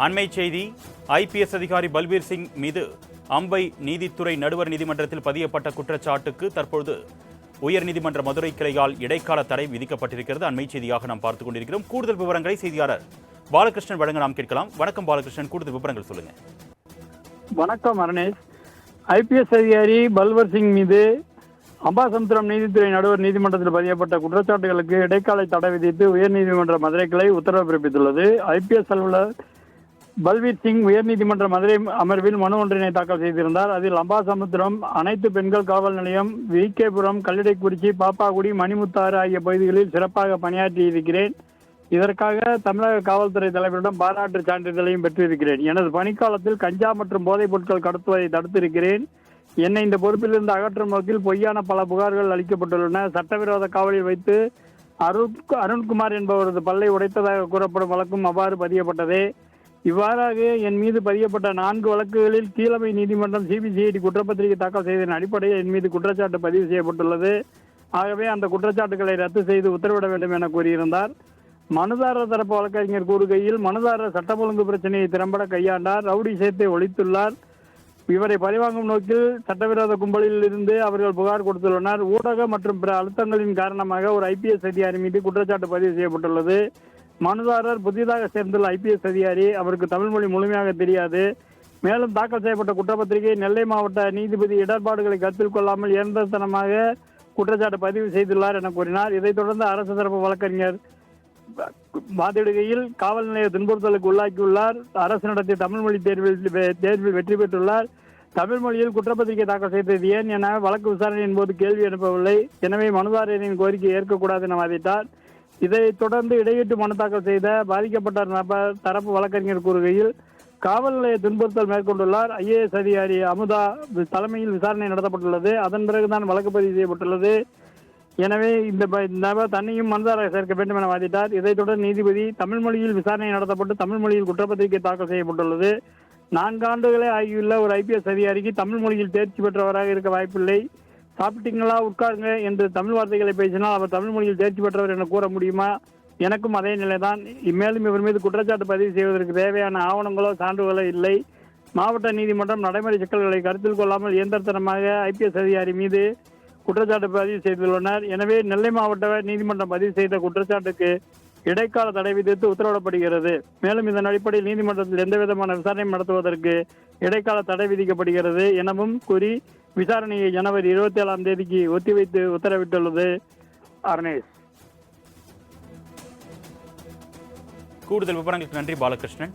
அண்மை செய்தி ஐபிஎஸ் அதிகாரி பல்பீர் சிங் மீது அம்பை நீதித்துறை நடுவர் நீதிமன்றத்தில் பதியப்பட்ட குற்றச்சாட்டுக்கு தற்பொழுது உயர்நீதிமன்ற மதுரை கிளையால் இடைக்கால தடை விதிக்கப்பட்டிருக்கிறது. அண்மை செய்தியாக நாம் பார்த்துக் கொண்டிருக்கிறோம். கூடுதல் விவரங்களை செய்தியாளர் பாலகிருஷ்ணன் வழங்க நாம் கேட்கலாம். வணக்கம் பாலகிருஷ்ணன். கூடுதல் விவரங்கள் சொல்லுங்க. வணக்கம் அருணேஷ். ஐபிஎஸ் அதிகாரி பல்வர் சிங் மீது அம்பாசமுத்திரம் நீதித்துறை நடுவர் நீதிமன்றத்தில் பதியப்பட்ட குற்றச்சாட்டுகளுக்கு இடைக்கால தடை விதித்து உயர்நீதிமன்ற மதுரை கிளை உத்தரவு பிறப்பித்துள்ளது. ஐபிஎஸ் அலுவலர் பல்வீர் சிங் உயர்நீதிமன்ற மதுரை அமர்வில் மனு ஒன்றினை தாக்கல் செய்திருந்தார். அதில் அம்பாசமுத்திரம் அனைத்து பெண்கள் காவல் நிலையம் விகேபுரம் கல்லிடைக்குறிச்சி பாப்பாக்குடி மணிமுத்தாறு ஆகிய பகுதிகளில் சிறப்பாக பணியாற்றி இருக்கிறேன். இதற்காக தமிழக காவல்துறை தலைவரிடம் பாராட்டு சான்றிதழையும் பெற்றிருக்கிறேன். எனது பணிக்காலத்தில் கஞ்சா மற்றும் போதைப் பொருட்கள் கடத்துவதை தடுத்திருக்கிறேன். என்னை இந்த பொறுப்பிலிருந்து அகற்றும் நோக்கில் பொய்யான பல புகார்கள் அளிக்கப்பட்டுள்ளன. சட்டவிரோத காவலில் வைத்து அருண் அருண்குமார் என்பவரது பல்லை உடைத்ததாக கூறப்படும் வழக்கும் அவ்வாறு பதியப்பட்டதே. இவ்வாறாக என் மீது பதியப்பட்ட நான்கு வழக்குகளில் கீழமை நீதிமன்றம் சிபிசிஐடி குற்றப்பத்திரிகை தாக்கல் செய்ததன் அடிப்படையில் என் மீது குற்றச்சாட்டு பதிவு செய்யப்பட்டுள்ளது. ஆகவே அந்த குற்றச்சாட்டுகளை ரத்து செய்து உத்தரவிட வேண்டும் என கூறியிருந்தார். மனுதாரர் தரப்பு வழக்கறிஞர் கூறுகையில் மனுதாரர் சட்டம் ஒழுங்கு பிரச்சனையை திறம்பட கையாண்டார் ரவுடி சேத்தை ஒழித்துள்ளார். இவரை பழிவாங்கும் நோக்கில் சட்டவிரோத கும்பலில் இருந்து அவர்கள் புகார் கொடுத்துள்ளனர். ஊடக மற்றும் பிற அழுத்தங்களின் காரணமாக ஒரு ஐபிஎஸ் அதிகாரி மீது குற்றச்சாட்டு பதிவு செய்யப்பட்டுள்ளது. மனுதாரர் புதிதாக சேர்ந்துள்ள ஐபிஎஸ் அதிகாரி. அவருக்கு தமிழ் மொழி முழுமையாக தெரியாது. மேலும் தாக்கல் செய்யப்பட்ட குற்றப்பத்திரிகை நெல்லை மாவட்ட நீதிபதி இடர்பாடுகளை கருத்தில் கொள்ளாமல் இயந்திரத்தனமாக குற்றச்சாட்டு பதிவு செய்துள்ளார் என கூறினார். இதைத் தொடர்ந்து அரசு தரப்பு வழக்கறிஞர் வாதிடுகையில் காவல் நிலைய துன்புறுத்தலுக்கு உள்ளாக்கியுள்ளார் அரசு நடத்திய தமிழ் மொழி தேர்வில் தேர்வில் வெற்றி பெற்றுள்ளார். தமிழ் மொழியில் குற்றப்பத்திரிகை தாக்கல் செய்தது ஏன் என வழக்கு விசாரணையின் போது கேள்வி எழுப்பவில்லை. எனவே மனுதாரரின் கோரிக்கையை ஏற்கக்கூடாது என வாதிட்டார். இதைத் தொடர்ந்து இடையீட்டு மனு தாக்கல் செய்த பாதிக்கப்பட்ட நபர் தரப்பு வழக்கறிஞர் கூறுகையில் காவல் நிலைய துன்புறுத்தல் மேற்கொண்டுள்ளார். ஐஏஎஸ் அதிகாரி அமுதா தலைமையில் விசாரணை நடத்தப்பட்டுள்ளது. அதன் பிறகுதான் வழக்கு பதிவு செய்யப்பட்டுள்ளது. எனவே இந்த ப- இந்த நபர் தன்னையும் மனுதாரர் சேர்க்க வேண்டும் என வாதிட்டார். இதைத் தொடர்ந்து நீதிபதி தமிழ் மொழியில் விசாரணை நடத்தப்பட்டு தமிழ் மொழியில் குற்றப்பத்திரிகை தாக்கல் செய்யப்பட்டுள்ளது. நான்கு ஆண்டுகளே ஆகியுள்ள ஒரு ஐபிஎஸ் அதிகாரிக்கு தமிழ் மொழியில் தேர்ச்சி பெற்றவராக இருக்க வாய்ப்பில்லை. சாப்பிட்டீங்களா? உட்காருங்க என்று தமிழ் வார்த்தைகளை பேசினால் அவர் தமிழ் மொழியில் தேர்ச்சி பெற்றவர் என கூற முடியுமா? எனக்கும் அதே நிலைதான். மேலும் இவர் மீது குற்றச்சாட்டு பதிவு செய்வதற்கு தேவையான ஆவணங்களோ சான்றுகளோ இல்லை. மாவட்ட நீதிமன்றம் நடைமுறை சிக்கல்களை கருத்தில் கொள்ளாமல் இயந்திரத்தனமாக ஐபிஎஸ் அதிகாரி மீது குற்றச்சாட்டு பதிவு செய்துள்ளனர். எனவே நெல்லை மாவட்ட நீதிமன்றம் பதிவு செய்த குற்றச்சாட்டுக்கு இடைக்கால தடை விதித்து உத்தரவிடப்படுகிறது. மேலும் இதன் அடிப்படையில் நீதிமன்றத்தில் எந்த விதமான விசாரணையும் நடத்துவதற்கு இடைக்கால தடை விதிக்கப்படுகிறது எனவும் கூறி விசாரணையை ஜனவரி இருபத்தி ஏழாம் தேதிக்கு ஒத்திவைத்து உத்தரவிட்டுள்ளது. அர்ணேஷ். கூடுதல் விவரங்களுக்கு நன்றி பாலகிருஷ்ணன்.